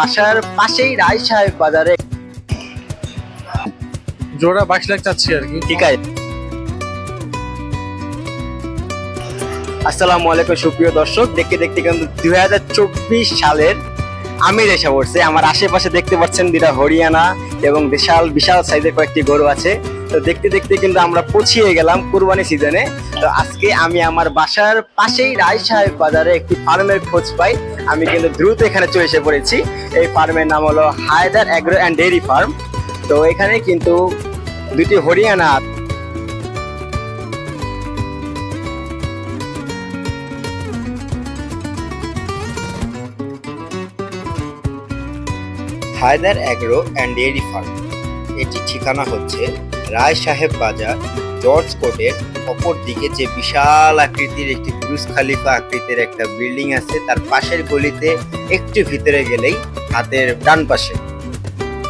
বাসার পাশেই রায় সাহেব বাজারে। জোড়া বাইশ লাখ চাচ্ছি আর কি। ঠিক আছে। আসসালামু আলাইকুম সুপ্রিয় দর্শক। দেখতে দেখতে কিন্তু দুই হাজার চব্বিশ সালের আমি এসে পড়ছে। আমার আশেপাশে দেখতে পাচ্ছেন দুটা হরিয়ানা এবং বিশাল বিশাল সাইজের কয়েকটি গরু আছে। তো দেখতে দেখতে কিন্তু আমরা পৌঁছিয়ে গেলাম কুরবানি সিজনে। তো আজকে আমি আমার বাসার পাশেই রায় সাহেব বাজারে একটি ফার্মের খোঁজ পাই। আমি কিন্তু দ্রুত এখানে চলে এসে পড়েছি। এই ফার্মের নাম হলো Haider agro and dairy farm তো এখানে কিন্তু দুটি Haryana Haider agro and dairy farm এটি ঠিকানা হচ্ছে রায় সাহেব বাজার, জর্জ কোর্টের অপর দিকে যে বিশাল আকৃতির একটি ব্রুজ খালিফা আকৃতির একটা বিল্ডিং আছে, তার পাশের গলিতে একটু ভিতরে গেলেই হাতের ডান পাশে।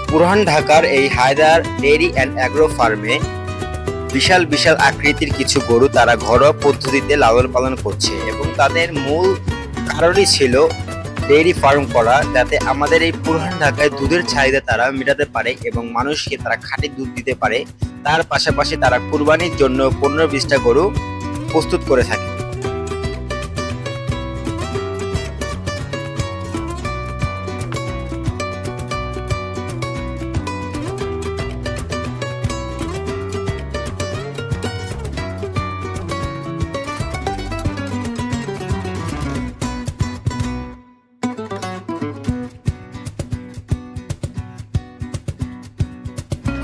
পুরান ঢাকার এই হায়দার ডেয়ারি অ্যান্ড অ্যাগ্রো ফার্মে বিশাল বিশাল আকৃতির কিছু গরু তারা ঘরোয়া পদ্ধতিতে লালন পালন করছে এবং তাদের মূল কারণই ছিল ডেইরি ফার্ম করা, যাতে আমাদের এই পুরান ঢাকায় দুধের চাহিদা তারা মেটাতে পারে এবং মানুষকে তারা খাঁটি দুধ দিতে পারে। তার পাশাপাশি তারা কুরবানির জন্য পনেরো বিশটা গরু প্রস্তুত করে থাকে।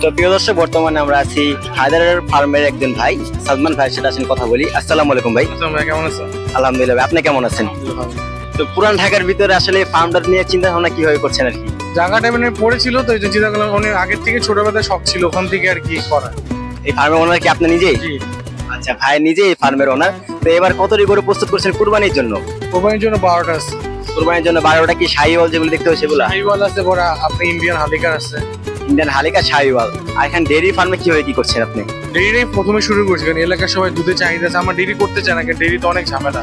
তো প্রিয় দর্শক বর্তমানে আমরা আছি হায়দারের ফার্মের একজন ভাই সালমান ভাইয়ের সাথে আছেন কথা বলি। আসসালামু আলাইকুম ভাই। কেমন আছো আলহামদুলিল্লাহ আপনি কেমন আছেন? তো পুরান ঢাকার ভিতরে আসলে ফার্মটা নিয়ে চিন্তা ভাবনা কীভাবে করছেন আর কি? জায়গাটা মানে পড়েছিল তো এই জন্য চিন্তা করলাম অনেক আগের থেকে ছোটবেলায় শখ ছিল ওখান থেকে আর কি করা এই ফার্মের ওনার কি আপনি নিজেই? জি। আচ্ছা ভাই নিজেই এই ফার্মের ওনার তো এবার কতটি গরু প্রস্তুত করছেন কুরবানির জন্য? কোরবানির জন্য বারোটা আছে। কুরবানির জন্য বারোটা কি শাহিওয়াল যেগুলো দেখতে হবে সেগুলো? হাইওয়াল আছে বড় আপনি ইন্ডিয়ান হালিকার আছে। ইন্ডিয়ান হালিকা শাহিওয়াল আর এখানে ডেয়ারি ফার্মে কীভাবে কি করছেন আপনি? প্রথমে শুরু করছি কারণ এলাকার সবাই দুধের চাহিদা আছে। আমার করতে চায় না কারণ অনেক ঝামেলা।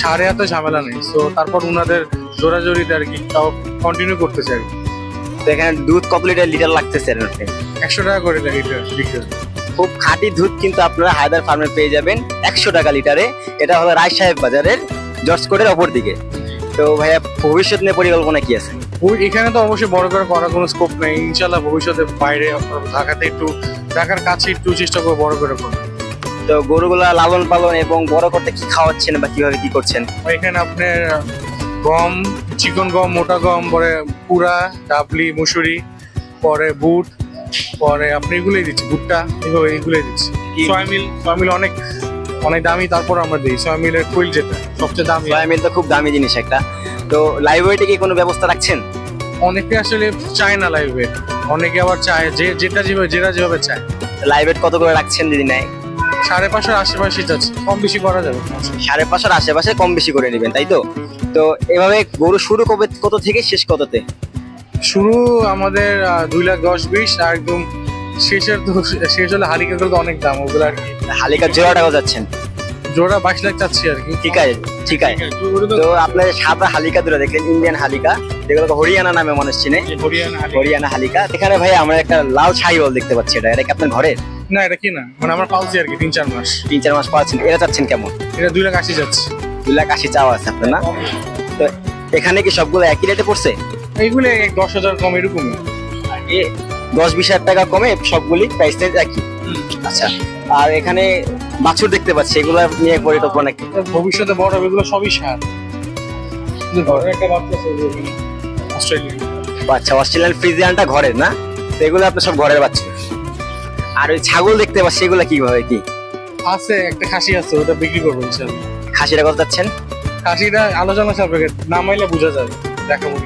সারে এত ঝামেলা নেই। তো তারপর ওনাদের জোরাজোরিতে আর কি তাও কন্টিনিউ করতে চাই। তো এখানে দুধ কত লিটার লিটার লাগতেছে একশো টাকা করে লিটার লিটার খুব খাঁটি দুধ কিন্তু আপনারা হায়দার ফার্মে পেয়ে যাবেন একশো টাকা লিটারে এটা হলো রায় সাহেব বাজারের জর্জ অপর দিকে। তো ভাইয়া ভবিষ্যৎ নিয়ে পরিকল্পনা কি আছে? এখানে তো অবশ্যই বড় করে করার কোনো স্কোপ নেই। ইনশাল্লাহ ভবিষ্যতে বাইরে ঢাকাতে একটু ঢাকার কাছে একটু চেষ্টা করব বড় করে করার তো গরুগুলা লালন পালন এবং বড় করতে কি খাওয়াচ্ছেন বা কীভাবে কি করছেন? এখানে আপনার গম চিকন গম মোটা গম পরে পুরা ডাবলি মুসুরি পরে বুট পরে আপনি এগুলোই দিচ্ছি ভুট্টা এগুলো এগুলোই দিচ্ছি? সয়ামিল সয়ামিল অনেক অনেক দামি তারপর আমরা দিই। সয়ামিলের কুইল যেটা সবচেয়ে দামি সয়াবিন তো খুব দামি জিনিস একটা। তো লাইব্রেরিতে কি কোনো ব্যবস্থা রাখছেন? অনেকে আসলে চায় না লাইভে অনেকে আবার চায় যে যেটা যেভাবে যেটা যেভাবে চায়। লাইব্রেরি কত করে রাখছেন যদি নেয়? সাড়ে পাঁচশোর আশেপাশে যাচ্ছে কম বেশি করা যাবে। সাড়ে পাঁচশোর আশেপাশে কম বেশি করে নেবেন তাই তো? তো এভাবে গরু শুরু কবে কত থেকে শেষ কততে? শুরু আমাদের দুই লাখ দশ বিশ আর একদম শেষের তো শেষ হলে হারিকেগুলো তো অনেক দাম ওগুলো আর কি। হালিকা জোড়া টাকা যাচ্ছেন। জোড়া বাইশ লাখ চাচ্ছি আর কি। ঠিক আছে ঠিক আছে। তো আপনার সাদা হালিকা দুটো দেখলেন ইন্ডিয়ান হালিকা। যেগুলো হরিয়ানা নামে মানুষ চিনে হরিয়ানা হালিকা। এখানে ভাই আমরা একটা লাল শাহিওয়াল দেখতে পাচ্ছি এটা এটা কি আপনার ঘরের? না এটা কি না? মানে আমরা পালছি আর কি তিন চার মাস। তিন চার মাস পাচ্ছেন এটা চাচ্ছেন কেমন? এটা দুই লাখ আশি যাচ্ছে। দুই লাখ আশি চাওয়া আছে আপনার না? তো এখানে কি সবগুলো একই রেটে পড়ছে? এইগুলো দশ হাজার কম এরকমই। এ দশ বিশ হাজার টাকা কমে সবগুলি প্রাইস রেঞ্জ একই। আচ্ছা আর এখানে বাছুর দেখতে পাচ্ছি এগুলো নিয়ে পরিকল্পনা কি ভবিষ্যতে বড় হবে এগুলো সবই সার। একটা আচ্ছা অস্ট্রেলিয়ান ফ্রিজিয়ানটা ঘরের না? তো এগুলো আপনার সব ঘরের বাচ্চা। আর ওই ছাগল দেখতে পাচ্ছি এগুলো কীভাবে কি? আছে একটা খাসি আছে ওটা বিক্রি করব খাসিটা কত যাচ্ছেন খাসিটা আলোচনা সাপেক্ষে নামাইলে বোঝা যাবে দেখাবো।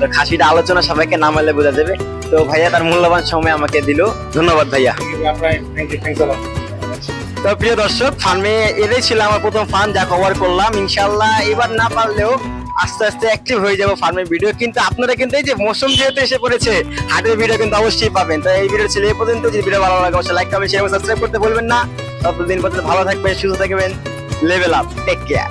তো খাসিটা আলোচনা সবাইকে নামালে বোঝা যাবে। তো ভাইয়া তার মূল্যবান সময় আমাকে দিল। ধন্যবাদ ভাইয়া। তো প্রিয় দর্শক, ফার্মে এটাই ছিল আমার প্রথম ফার্ম, যা কভার করলাম। ইনশাল্লাহ এবার না পারলেও আস্তে আস্তে অ্যাক্টিভ হয়ে যাব ফার্মের ভিডিও কিন্তু আপনারা কিন্তু এই যে মৌসুম যেহেতু এসে পড়েছে, হাটের ভিডিও কিন্তু অবশ্যই পাবেন। তো এই ভিডিও ছিল এই পর্যন্ত। যদি ভিডিও ভালো লাগে, অবশ্যই লাইক কমেন্ট শেয়ার সাবস্ক্রাইব করতে ভুলবেন না। ততদিন পর্যন্ত ভালো থাকবেন, সুস্থ থাকবেন। Level up take care